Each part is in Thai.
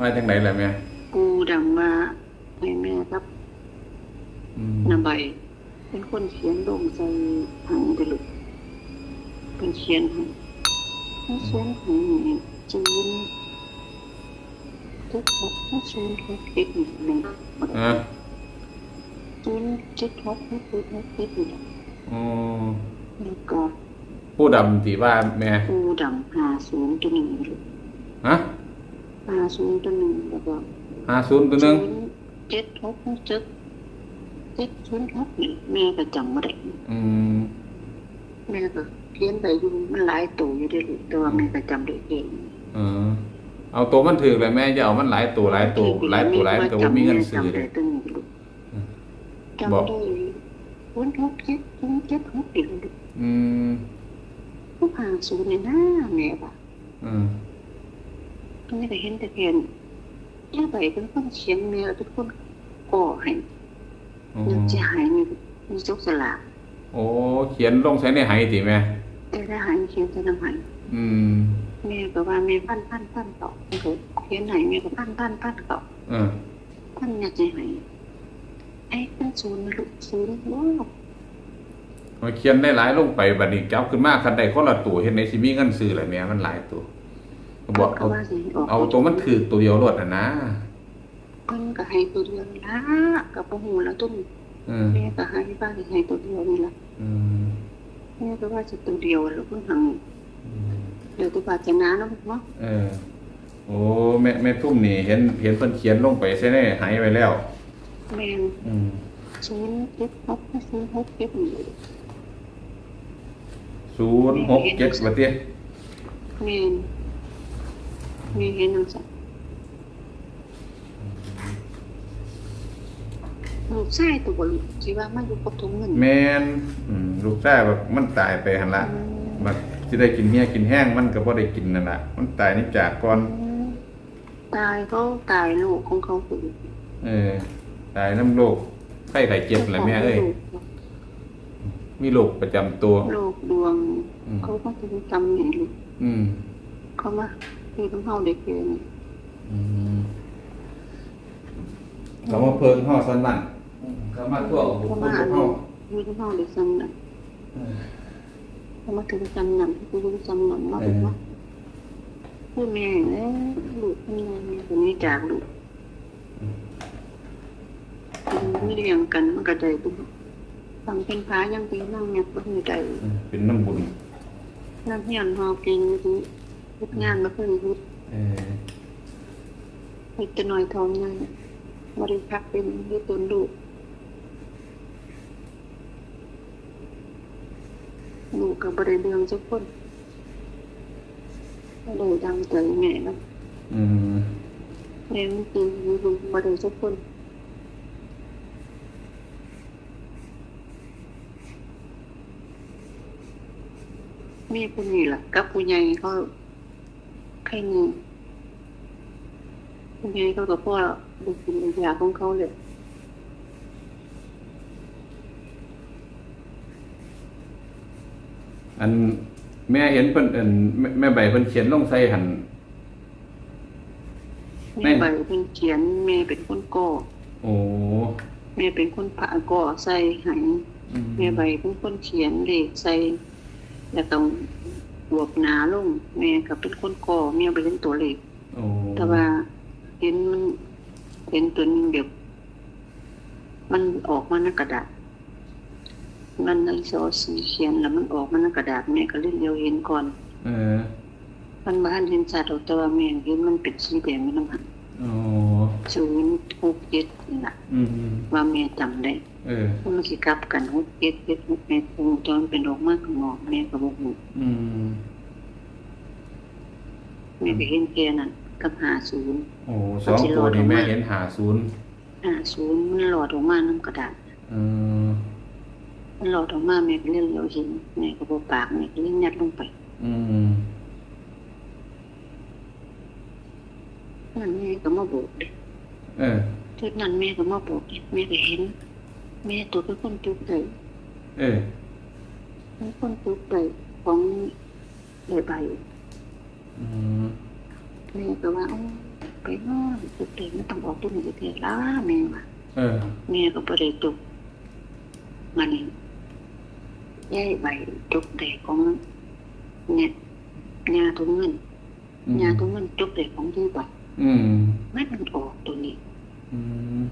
ว่าจังไดล่ะแม่ปูดำมาให้แม่ครับอืมนาใบ เป็นคนเขียนลงใส่หังไปลูกเป็นเขียนให้ถ้าเขียนให้นี่จีนทุกหกถ้าจีนทุกคิดหนึ่งเออจีนเจ็ดหกทุกคิดหกคิดหนึ่งอ๋อแล้วก็ผู้ดำที่ว่าแม่ปูดำหาศูนย์ตัวหนึ่งลูกฮะ หาศูนย์ตัวหนึ่งแล้วก็50ตัวหนึงเจ็ดหกเจ็ดเจ็ดศูนย์หกนี่แม่ก็จำไม่ได้อืมแม่ก็เขียนไปอยู่มันหลายตัวอยู่เด้วยลูกแต่ว่าแม่ก็จำได้เองเออเอาตัวมันถือเลยแม่จะเอามันหลายตัวหลายตัวหลายตัวหลายมันก็บ่มีเงินซื้อจำเลได้ยตัวนี้ลูกอืมจำบอกได้ศูนย์หกเจ็ดศูนย์เจ็ดหกอีกลูกอืมผู้หาศูนย์ในหน้าแม่ป่ะอืม แม่ก็เห็นแต่เพียนแม่ไปเป็นคนเขียนแม่เป็นคนก่อให้โอ้นึกจะหายนี่มีจกสลากโอ้เขียนลงใส่ในไหติแม่แต่ถ้าหายเขียนจะน้ำหายอืมแม่ก็ว่าแม่พันพันพันต่อแม่ก็เขียนไหนแม่ก็พันพันพันต่อเออพันอยากจะให้ไอ้เป็นศูนย์ลูกศูนย์ว้าวมาเขียนได้หลายลงไปบัดนี้จับขึ้นมาคันใดคนละตัวเห็นในสิมีเงินซื้อแหละแม่มันหลายตัวก็ บอกก็เอาว่าสิออกเอาตัวมันถือตัวเดียวรวดน่ะนะเพิ่นก็ให้ตัวเดียวนี่ละกับบ่ฮู้แล้วตุ้มเออแม่ก็ให้บ้านก็ให้ตัวเดียวนี่ละอืมแม่ก็ว่าสิตัวเดียวแล้วเพิ่นหังเดี๋ยวตัวปาจนาเนาะเนาะเออ โอ้แม่แม่ทุ่มนี่เห็นเห็นเพิ่นเขียนลงไปใช่ไหมหายไปแล้วแม่นอืมศูนย์เจ็ดหกศูนย์หกเจ็ดนี่ศูนย์หกเจ็ดบัดเตี้ยแม่นแม่เห็นจังซั่นลูกชายตัวบ่ลูกสิว่ามาอยู่กับถุงเงินแม่นอืมลูกชายแบบมันตายไปหั่นละบัดสิได้กินเหี้ยกินแห้งมันก็บ่ได้กินนั่นล่ะ มันตายนี่จากก่อน ตายเขาตายลูกของเขาคือเออ ตายน้ำโรคไข้ไข้เจ็บแหละแม่เอ้ยมีโรคประจำตัว โรคดวง อืม เขาก็จะจำอย่างลูกอืม เขามา คือต้องเฮาเด็กเองอืมเขามาเพิ่งห่อสันนั่นเขามาทั่วบุกเขาบุมากหาห่ลูอกอยู่ต้องเฮาเด็กจำน่ะเออเขามาถึงจำนำคือจำนำมาถึงว่าผู้แม่เอ้ลูกคนนี้แม่คนนี้จากลูกไม่เลี้ยงกันมันก็ใจตุ้มฟังเป็นพายังเป็นนั่งเนี่ยก็มีใจเป็นน้ำบุญนั่งเฮียนฮอกินที่ พุดงานมาเพิ่งพุดเออมีแต่น้อยทองใหญ่บริพักเป็นด้วยตนลูกลูกกับบริเรืองทุกคนก็เลยดังใจแม่แล้วอืมแม่มันกินอยู่ลูกบริทุกคนแม่ผู้นี้ล่ะกับผู้ใหญ่เขา ใครนี่ผู้ใหญ่เขากับพ่อดูกินดูยาของเขาเลยอันแม่เห็นเพิ่นเอิ้นแม่แม่ใบเพิ่นเขียนลงใส่หันแม่ใบเป็นเขียนแม่เป็นคนก่อโอ้แม่เป็นคนผ่าก่อใส่ใหายอืมแม่ใบเป็นคนเขียนเลขใส่แล้วก็ บวกหนาลงแม่ก็เป็นคนก่อแม่ไปเป็นตัวเลขโอ้แต่ว่าเห็นมันเห็นตัวหนึงเดี๋ยวมันออกมาในกระดาษ มันในซอสีเขียนแล้วมันออกมาในกระดาษแม่ก็เล่นเดียวเห็นก่อน เออ มันบ้านเห็นสัตว์แต่ว่าแม่เห็นมันเป็นสีแดงมันน้ำหันโอ้ ศูนย์หกเจ็ดนี่ล่ะอืมว่าแม่จำได้เออ มันสิกลับกันหกเจ็ดเจ็ดหกแม่คงตอนเป็นออกมาข้างนอกแม่ก็บอกอืม แม่ก็เห็นแค่นั้นกับหาศูนย์ โอ้สองตัวนี่แม่เห็นหาศูนย์หาศูนย์มันหลอดออกมาน้ำกระดาษเออมันหลอดออกมาแม่ก็เล่นเราเห็นแม่ก็บอกปากแม่ก็เล่นยัดลงไปอืมนั่นแม่ก็มาบอกเด็ก เออทุกนั้นแม่ก็มาบอกเด็กแม่ก็เห็น แม่ตัวเป็นคนตุกใจเออเป็นคนตุกใจของใบใบอืมแม่ก็ว่าเอ้าไปนอนจุกเด็กไม่ต้องออกตุ้มจุกเด็กล้าแม่ว่ะเออแม่ก็บ่ได้จุกมันนี่ย้ายใบจุกเด็กของเนี่ยยาทุงเงินอืมยาทุงเงินจุกเด็กของที่บ่อืมมันมันออกตัวนี้อื ม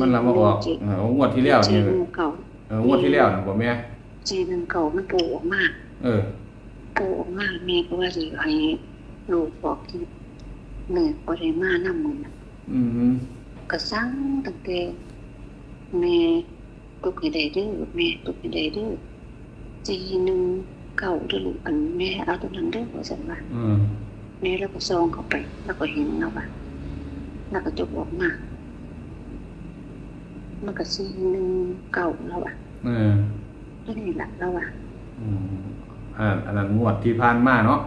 มันละมาออกเอองวดที่แล้วจีนี่นเก่าเอองวดที่แล้วนะบ่แม่จีนเก่ามันโผล่ออกมาเออ โผล่ออกมาแม่ก็ว่าสิให้ลูกบอกที่แม่บ่ได้มานำมันน่ะอืมก็สั่งตั้งแต่แม่ตุกให้ได้เด้อแม่ตุกให้ได้เด้อจีหนึ่งเก่าเด้อลูกอันแม่เอาตัวนั้นเด้อว่าซั่นว่า อืม แม่แล้วก็ซองเข้าไป แล้วก็เห็นแล้วว่า แล้วก็จกออกมา มันก็ซีหนึ่งเก่าแล้วอะเออตัวนี้ล่ะแล้วอะอืมอ่าอันนั้นงวดที่ผ่านมาเนาะ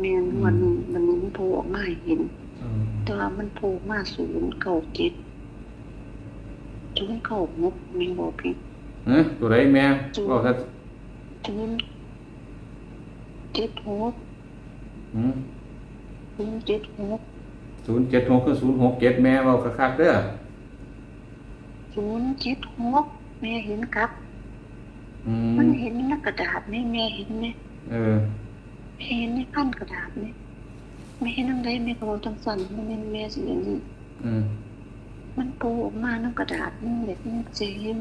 แม่นวันนี้วันนี้มันโผล่ออกมาให้เห็นเออแต่ว่ามันโผล่มาศูนย์เก่าเจ็ดศูนย์เก่างบแม่บอกพี่เอ้ยตัวใดแม่บอกซะศูนย์เจ็ดหกอืมศูนย์เจ็ดหก ศูนย์เจ็ดหกคือศูนย์หกเจ็ดแม่เว้าคักๆเด้อศูนย์เจ็ดหกแม่เห็นครับ อืมันมเห็นในกระดาษนี่แม่เห็นเนี่ยเออ แม่เห็นในพันกระดาษเนี่ยแม่เห็นนั่งได้แม่ก็บอกจังสันมันเป็นแม่สิอย่างนี้อืมมันโผล่ออกมาในกระดาษนี่เด็กนี่เจม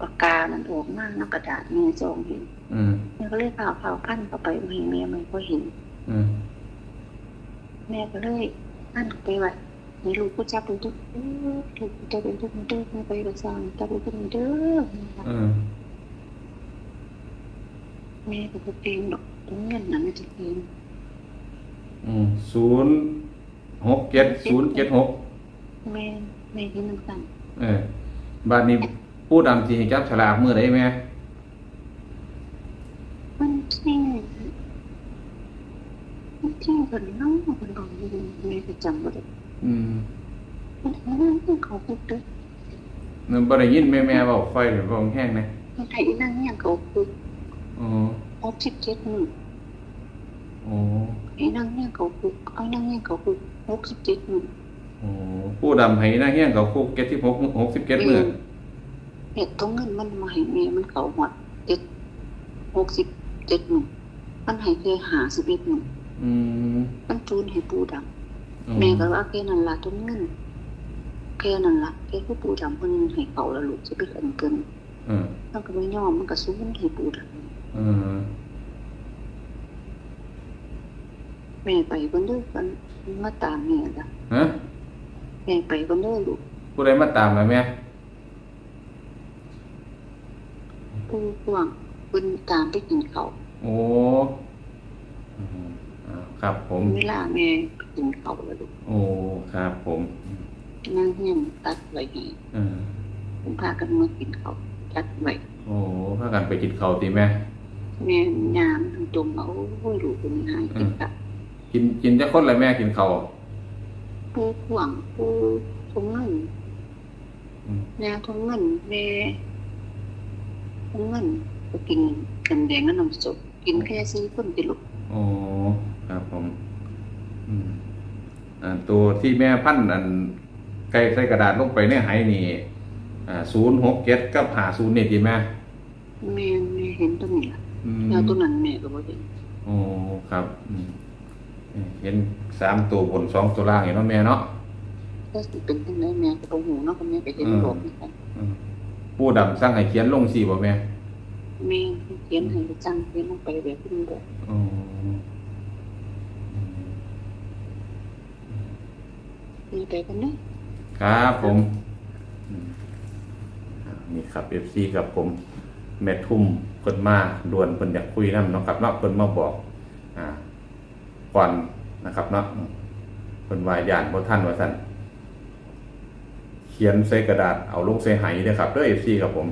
ปากกามันออกมาในกระดาษแม่จองเห็นอืมแม่ก็เลยพาพาพันเข้าไปไม่แม่มันก็เห็น อืม แม่ก็เลยพัน ไปไว้มีลูกก็จับไปทุกลูกจับไปทุกเด้อไปกระซังจับไปทุกเด้อแม่ก็บ่เป็นดอกตรงเงินนั้นจะเป็นอืมศูนย์หกเจ็ดศูนย์เจ็ดหกแม่แม่เห็นมันกันเออบัดนี้ผู้ดำสิให้จับฉลากมื้อใดแม่มันจริง มันจริงกันเนาะมันบอกอยู่แม่ก็จำบ่ได้อืมมันนั่นเขาพูดเด้อนั่นบ่ได้ยินแม่แม่เว้าค่อยเดี๋ยวเว้าแห้งนะมันไอ้นั่นเนี่ยเขาพูดอ๋อหกสิบเจ็ดหมื่นอ๋อไอ้นั่นเนี่ยเขาพูดไอ้นั่นเนี่ยเขาพูดหกสิบเจ็ดหมื่นอ๋อผู้ดำให้หน้าเฮียงเขาคุก76 67มื้อเห็ดตรงเงินมันมาให้แม่มันเขาหมดเจ็ดหกสิบเจ็ดหมื่นมันให้แค่หาสิบเอ็ดหมื่น อืมมันจูนให้ปูดอืำแม่ก็ว่าแค่นั้นละตรงเงินแค่นั้นละแค่ผู้ปูดำเพิ่นให้เขาแล้วลูกจะไปกันเกินเออมันก็ไม่ยอมมันก็สู้มันให้ปูดเออำแม่ไปคนเด้อกันมาตามแม่จ้ะฮะแม่ไปคนเด้อลูกผู้ใดมาตามล่ะแม่ผู้กวางเพิ่นตามไปกินเขาวโอ้อืมอ่า ครับผมเวลาแม่ไปกินเขาวแล้วลูกโอ้ครับผมนั่งเฮียนตัดไว้ให้เออผมพากันมากินเขาวตัดไว้โอ้พากันไปกินข้าวติแม่แม่ยามทั้งจมเอาโอ้ยลูกเป็นหายกินกับกินกินแต่คนละแม่กินข้าวผู้กวางผู้ทงเงินอืมแม่ทงเงินแม่ทงเงินก็กินกันแดงกับน้ำซุปกินแค่สี่คนกินลูกโอ้ ครับผมอืมอ่าตัวที่แม่พันธุ์อันไก่ใส่กระดาษลงไปในไหนี่อ่าศูนย์หกเจ็ดกับหาศูนย์นี่ติแม่แม่แม่เห็นตัวนี้ล่ะอืมแล้วตัวนั้นแม่ก็บ่เห็นโอ้ครับอืมเห็นสามตัวบนสองตัวล่างเห็นเนาะแม่เนาะก็สิเป็นจังไดแม่ก็บ่ฮู้เนาะก็แม่ก็เห็นอืมบอกนี่ค่ะอืมผู้ดำสร้างให้เขียนลงสี่บ่แม่แม่เขียนให้จังเขียนลงไปแบบนี้บอกอ๋อ มีไปกันเนาะครับผมอืมอ่านี่ครับเอฟซีกับผมแม่ทุ่มเพิ่นมาดวนเพิ่นอยากคุยนำเนาะครับเนาะเพิ่นมาบอกอ่าก่อนนะครับเนาะอืมเพิ่นวาย่านบ่ทันว่าซั่นเขียนใส่กระดาษเอาลงใส่ไหเด้อครับเด้อ FC ครับผม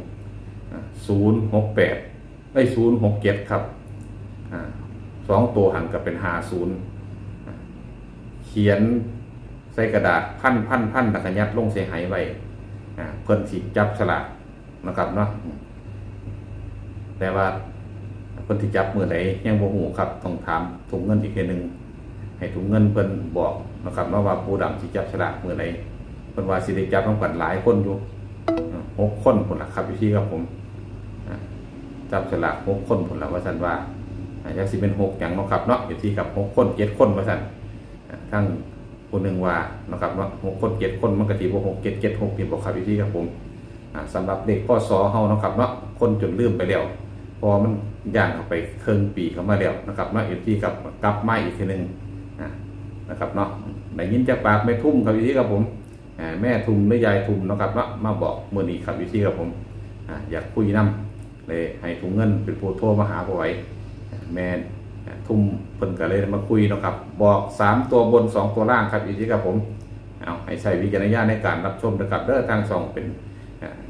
อ่า068ได้067ครับอ่าสองตัวหันก็เป็น50อ่าเขียน ใส่กระดาษพันพันพันตะกยัดลงใส่ไหายไว้เพิ่นสิจับฉลากนะครับเนาะแต่ว่าคนที่จับมือไหนยังโบ่หูครับต้องถามถุงเงินอีกทีหนึ่งให้ถุงเงินเพิ่นบอกนะครับว่าวาปูดำสิจับฉลากมือไหนเพิ่นว่าสิได้จับต้องกันหลายคนอยู่หกคนผลละครับพี่ครับผมจับฉลากหกคนผลละว่าสันว่าอาจจะสิเป็นหกอย่างเนาะครับเนาะอยู่ที่กับหกคนเจ็ดคนว่าสันอ่าทั้ง คนหนึ่งว่านะครับว่าหกคนเจ็ดคนมันกตีว่าหกเจ็ดเจ็ดหกนี่บอกครับพี่ที่ครับผมอ่าสำหรับเด็กพ่อสอเฮานะครับเนาคนจนลืมไปแล้วพอมันย่างเข้าไปเครื่องปีเข้ามาแล้วนะครับเนาอยู่ที่กับกลับมาอีกทีหนึ่งนะครับเนาะได้ยินจากปากแม่ทุ่มครับอยู่ที่กับผมแม่ทุ่มหรือยายทุ่มนะครับเนามาบอกเมื่อนี้ครับอยู่ที่กับผมอยากคุยน้ำเลยให้ถุงเงินเป็นผู้โทรมาหาบ่อยแม่ ทุ่มเพิ่นก็เลยมาคุยนะครับ บอกสามตัวบนสองตัวล่างครับอยู่ที่กับผมเอาให้ใช้วิจารณญาณในการรับชมนะครับเด้อทางสองเป็น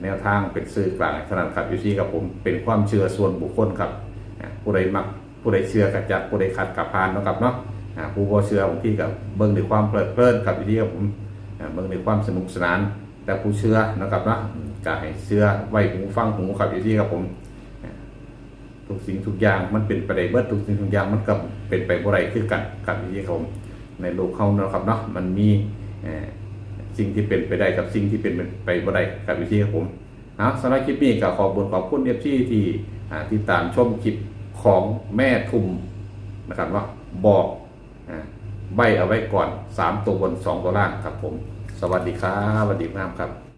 แนวทางเป็นสื่อกลางขนาดครับอยู่ที่กับผมเป็นความเชื่อส่วนบุคคลครับผู้ใดมักผู้ใดเชื่อกับจัดผู้ใดขัดกับพานนะครับเนาะผู้บ่เชื่อบางที่กับเบิ่งด้วยความเพลิดเพลินครับอยู่ที่กับผมเบิ่งด้วยความสนุกสนาน แต่ผู้เชื่อนะครับเนาะก็ให้เชื่อไว้หูฟังหูครับอยู่ที่กับผม ทุกสิ่งทุกอย่างมันเป็นไปได้เบิดทุกสิ่งทุกอย่างมันก็เป็นไปบ่ได้คือกันครับที่ผมในโลกเขาเนาะครับเนาะมันมีสิ่งที่เป็นไปได้กับสิ่งที่เป็นไปบ่ได้กับวิธีผมเอาสำหรับคลิปนี้ก็ขอบุญขอบคุณเอฟซีที่อ่าติดตามชมคลิปของแม่ทุมนะครับว่าบอกใบเอาไว้ก่อน 3 ตัวบน 2 ตัวล่างครับผม สวัสดีครับสวัสดีครับครับ